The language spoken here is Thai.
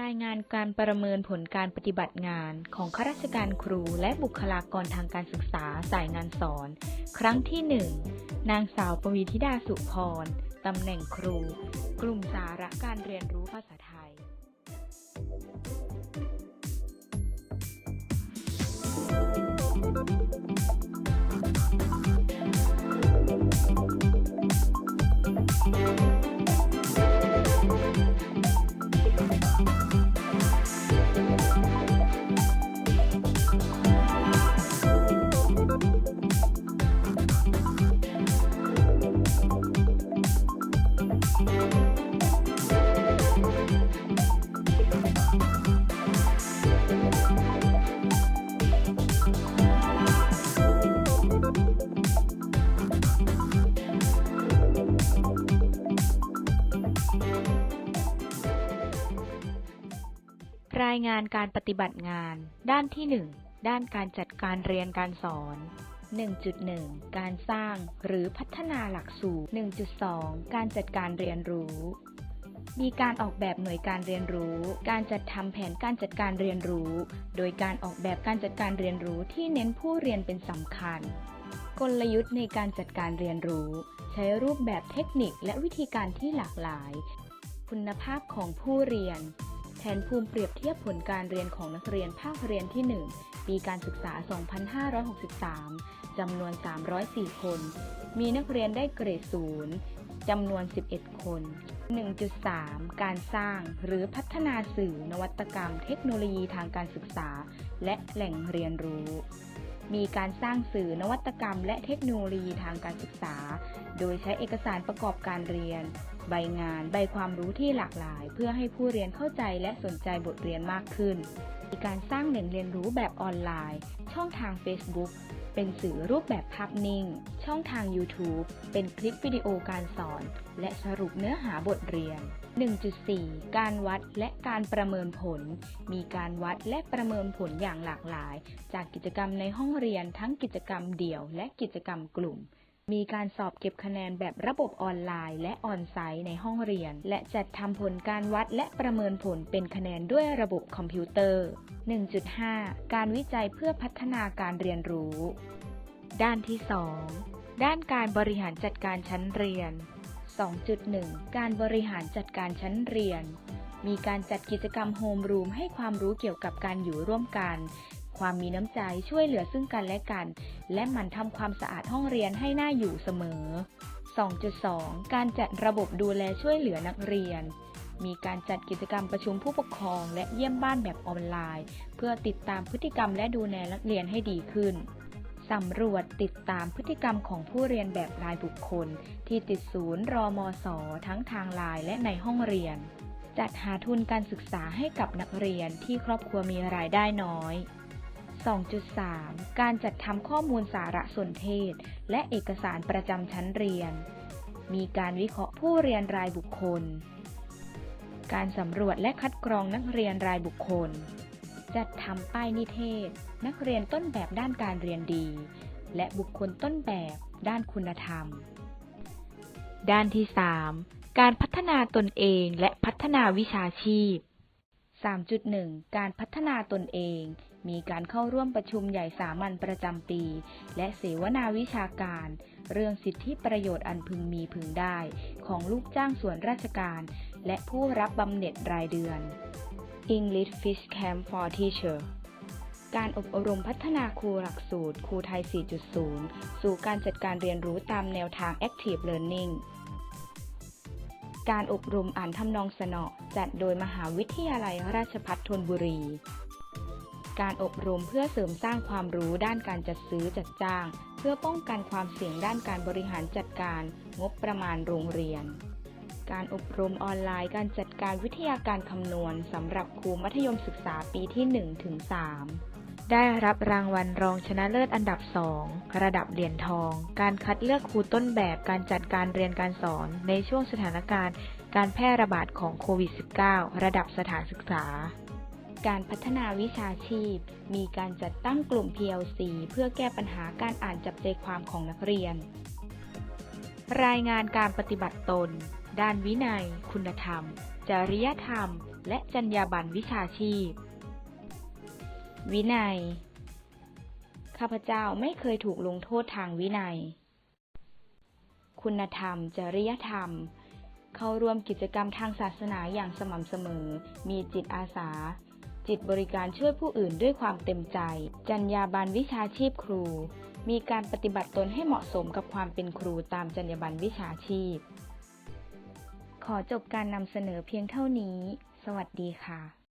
รายงานการประเมินผลการปฏิบัติงานของข้าราชการครูและบุคลากรทางการศึกษาสายงานสอน ครั้งที่ 1 นางสาวปวีธิดาสุพร ตำแหน่งครู กลุ่มสาระการเรียนรู้ภาษาไทย รายงานการปฏิบัติงาน ด้านที่ 1 ด้านการจัดการเรียนการสอน 1.1 การสร้างหรือพัฒนาหลักสูตร 1.2 การจัดการเรียนรู้ มีการออกแบบหน่วยการเรียนรู้ การจัดทำแผนการจัดการเรียนรู้ โดยการออกแบบการจัดการเรียนรู้ที่เน้นผู้เรียนเป็นสำคัญ กลยุทธ์ในการจัดการเรียนรู้ ใช้รูปแบบเทคนิคและวิธีการที่หลากหลาย คุณภาพของผู้เรียน แทนภูมิเปรียบเทียบผลการเรียนของนักเรียนภาคเรียนที่ 1 ปีการศึกษา 2563 จำนวน 304 คน มีนักเรียนได้เกรดศูนย์จำนวน 11 คน 1.3 การสร้างหรือพัฒนาสื่อนวัตกรรมเทคโนโลยีทางการศึกษา และแหล่งเรียนรู้ มีการสร้างสื่อนวัตกรรม และเทคโนโลยีทางการศึกษา โดยใช้เอกสารประกอบการเรียน ใบงาน ใบความรู้ที่หลากหลาย เพื่อให้ผู้เรียนเข้าใจและสนใจบทเรียนมากขึ้น มีการสร้างแหล่งเรียนรู้แบบออนไลน์ ช่องทาง Facebook เป็นสื่อรูปแบบภาพนิ่ง ช่องทาง YouTube เป็นคลิปวิดีโอการสอน และสรุปเนื้อหาบทเรียน 1.4 การวัดและการประเมินผล มีการวัดและประเมินผลอย่างหลากหลาย จากกิจกรรมในห้องเรียนทั้งกิจกรรมเดี่ยวและกิจกรรมกลุ่ม มีการสอบเก็บคะแนนแบบระบบออนไลน์ และออนไซต์ในห้องเรียน และจัดทำผลการวัดและประเมินผลเป็นคะแนนด้วยระบบคอมพิวเตอร์ 1.5 การวิจัยเพื่อพัฒนาการเรียนรู้ ด้านที่ 2 ด้านการบริหารจัดการชั้นเรียน 2.1 การบริหารจัดการชั้นเรียนมีการจัดกิจกรรมโฮมรูมให้ความรู้เกี่ยวกับการอยู่ร่วมกัน ความมีน้ำใจช่วยเหลือซึ่งกันและกัน และหมั่นทำความสะอาดห้องเรียนให้น่าอยู่เสมอ 2.2 การจัดระบบดูแลช่วยเหลือนักเรียน มีการจัดกิจกรรมประชุมผู้ปกครองและเยี่ยมบ้านแบบออนไลน์ เพื่อติดตามพฤติกรรมและดูแลนักเรียนให้ดีขึ้นสำรวจติดตามพฤติกรรมของผู้เรียนแบบรายบุคคล ที่ติดศูนย์รอมสทั้งทางไลน์และในห้องเรียน จัดหาทุนการศึกษาให้กับนักเรียนที่ครอบครัวมีรายได้น้อย 2.3 การจัดทำข้อมูลสารสนเทศ และเอกสารประจำชั้นเรียน มีการวิเคราะห์ผู้เรียนรายบุคคล การสำรวจและคัดกรองนักเรียนรายบุคคล จัดทำป้ายนิเทศ นักเรียนต้นแบบด้านการเรียนดี และบุคคลต้นแบบด้านคุณธรรม ด้านที่ 3 การพัฒนาตนเองและพัฒนาวิชาชีพ 3.1 การพัฒนาตนเอง มีการเข้าร่วมประชุมใหญ่สามัญประจำปี และเสวนาวิชาการ เรื่องสิทธิประโยชน์อันพึงมีพึงได้ ของลูกจ้างส่วนราชการ และผู้รับบำเหน็จรายเดือน English Fish Camp for Teacher การอบรมพัฒนาครูหลักสูตร ครูไทย 4.0 สู่การจัดการเรียนรู้ตามแนวทาง Active Learning การอบรมอ่านทำนองสนอจัดโดยมหาวิทยาลัยราชภัฏธนบุรี การอบรมเพื่อเสริมสร้างความรู้ด้านการจัดซื้อจัดจ้าง เพื่อป้องกันความเสี่ยงด้านการบริหารจัดการ งบประมาณโรงเรียน การอบรมออนไลน์การจัดการวิทยาการคำนวณสำหรับครูมัธยมศึกษาปีที่1ถึง3ได้รับรางวัลรองชนะเลิศอันดับ 2 ระดับเหรียญทอง การคัดเลือกครูต้นแบบการจัดการเรียนการสอนในช่วงสถานการณ์ การแพร่ระบาดของโควิด -19 ระดับสถานศึกษา การพัฒนาวิชาชีพ มีการจัดตั้งกลุ่ม PLC เพื่อแก้ปัญหาการอ่านจับใจความของนักเรียน รายงานการปฏิบัติตน ด้านวินัย คุณธรรม จริยธรรม และจรรยาบรรณวิชาชีพ วินัย ข้าพเจ้าไม่เคยถูกลงโทษทางวินัย คุณธรรม จริยธรรมเข้าร่วมกิจกรรมทางศาสนาอย่างสม่ำเสมอ มีจิตอาสา จิตบริการช่วยผู้อื่นด้วยความเต็มใจ จรรยาบรรณวิชาชีพครู มีการปฏิบัติตนให้เหมาะสมกับความเป็นครูตามจรรยาบรรณวิชาชีพ ขอจบการนำเสนอเพียงเท่านี้ สวัสดีค่ะ